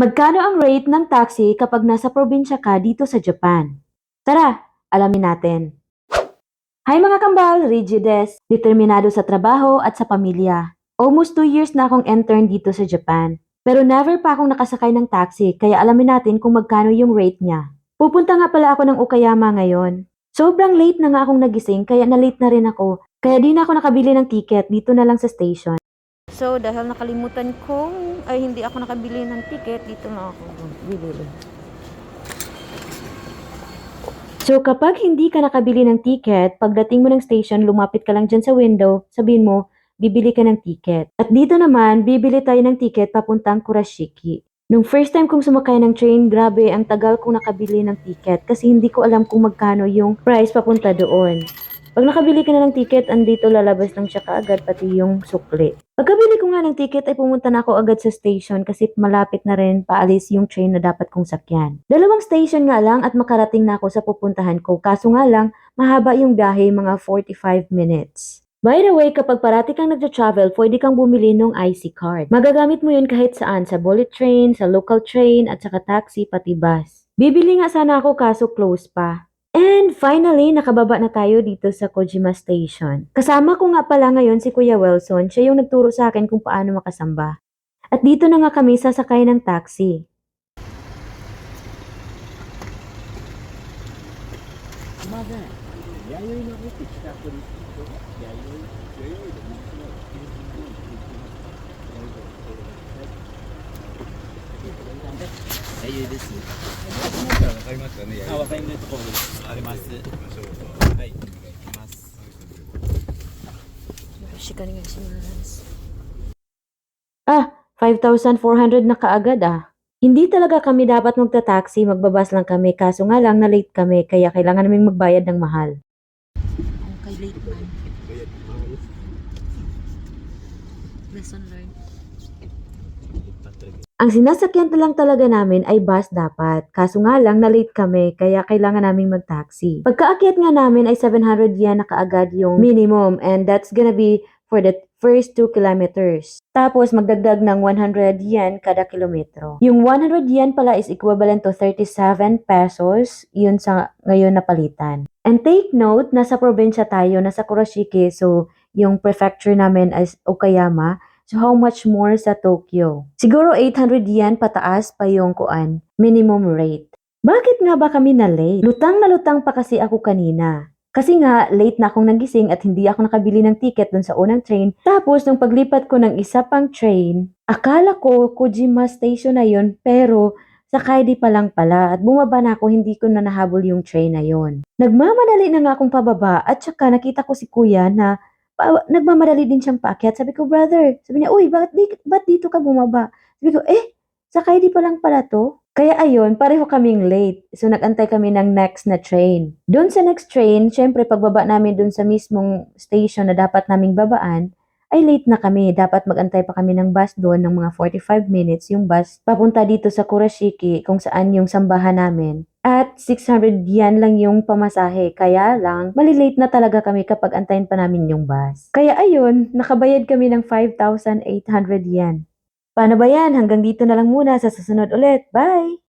Magkano ang rate ng taxi kapag nasa probinsya ka dito sa Japan? Tara, alamin natin. Hi mga kambal, rigides, determinado sa trabaho at sa pamilya. Almost 2 years na akong intern dito sa Japan. Pero never pa akong nakasakay ng taxi kaya alamin natin kung magkano yung rate niya. Pupunta nga pala ako ng Okayama ngayon. Sobrang late na nga akong nagising kaya na-late na rin ako. Kaya di na ako nakabili ng ticket dito na lang sa station. So, dahil nakalimutan kong, ay hindi ako nakabili ng ticket, dito na ako bibili. So kapag hindi ka nakabili ng ticket, pagdating mo ng station, lumapit ka lang dyan sa window, sabihin mo, bibili ka ng ticket. At dito naman, bibili tayo ng ticket papuntang Kurashiki. Nung first time kong sumakay ng train, grabe, ang tagal kong nakabili ng ticket kasi hindi ko alam kung magkano yung price papunta doon. Pag nakabili ka na ng ticket, andito lalabas lang siya kaagad pati yung sukli. Pagkabili ko nga ng ticket ay pumunta na ako agad sa station kasi malapit na rin paalis yung train na dapat kong sakyan. Dalawang station nga lang at makarating na ako sa pupuntahan ko kaso nga lang mahaba yung biyahe mga 45 minutes. By the way, kapag parati kang nagja-travel, pwede kang bumili ng IC card. Magagamit mo yun kahit saan, sa bullet train, sa local train, at saka taxi, pati bus. Bibili nga sana ako kaso close pa. And finally, nakababa na tayo dito sa Kojima Station. Kasama ko nga pala ngayon si Kuya Wilson, siya yung nagturo sa akin kung paano makasamba. At dito na nga kami sasakay ng taxi. Mother, yayoi na uti, chitakuri. Yayoi, yayoi に。弥生、弥生で弥生です。わかりましたね。あ、わかりますところです。あります。はい、お願いします。 Ah, 5,400 na kaagad ah. Hindi talaga kami dapat magta-taxi, magbabas lang kami. Kaso nga lang, na-late kami. Kaya kailangan naming magbayad ng mahal. Okay, late man. Lesson learned. Ang sinasakyan na lang talaga namin ay bus dapat. Kaso nga lang, na-late kami, kaya kailangan naming mag-taxi. Pagkaakyat nga namin ay 700 yen na kaagad yung minimum and that's gonna be for the first 2 kilometers. Tapos magdagdag ng 100 yen kada kilometro. Yung 100 yen pala is equivalent to 37 pesos, yun sa ngayon na palitan. And take note, nasa probinsya tayo, nasa Kurashiki, so yung prefecture namin is Okayama. So how much more sa Tokyo? Siguro 800 yen pataas pa yung kuan, minimum rate. Bakit nga ba kami na late? Lutang na lutang pa kasi ako kanina. Kasi nga, late na akong nagising at hindi ako nakabili ng ticket dun sa unang train. Tapos, nung paglipat ko ng isa pang train, akala ko Kojima Station na yun, pero sakay di pa lang pala at bumaba na ako, hindi ko na nahabol yung train na yon. Nagmamadali na nga akong pababa at saka nakita ko si kuya na nagmamadali din siyang paakyat. Sabi ko, brother, sabi niya, uy, bakit, di, ba't dito ka bumaba? Sabi ko, eh, sakay di pa lang pala to. Kaya ayun, pareho kaming late. So nagantay kami ng next na train. Doon sa next train, syempre pagbaba namin doon sa mismong station na dapat naming babaan, ay late na kami. Dapat magantay pa kami ng bus doon ng mga 45 minutes yung bus papunta dito sa Kurashiki kung saan yung sambahan namin. At 600 yen lang yung pamasahe. Kaya lang, malilate na talaga kami kapag antayin pa namin yung bus. Kaya ayun, nakabayad kami ng 5,800 yen. Paano ba yan? Hanggang dito na lang muna sa susunod ulit. Bye!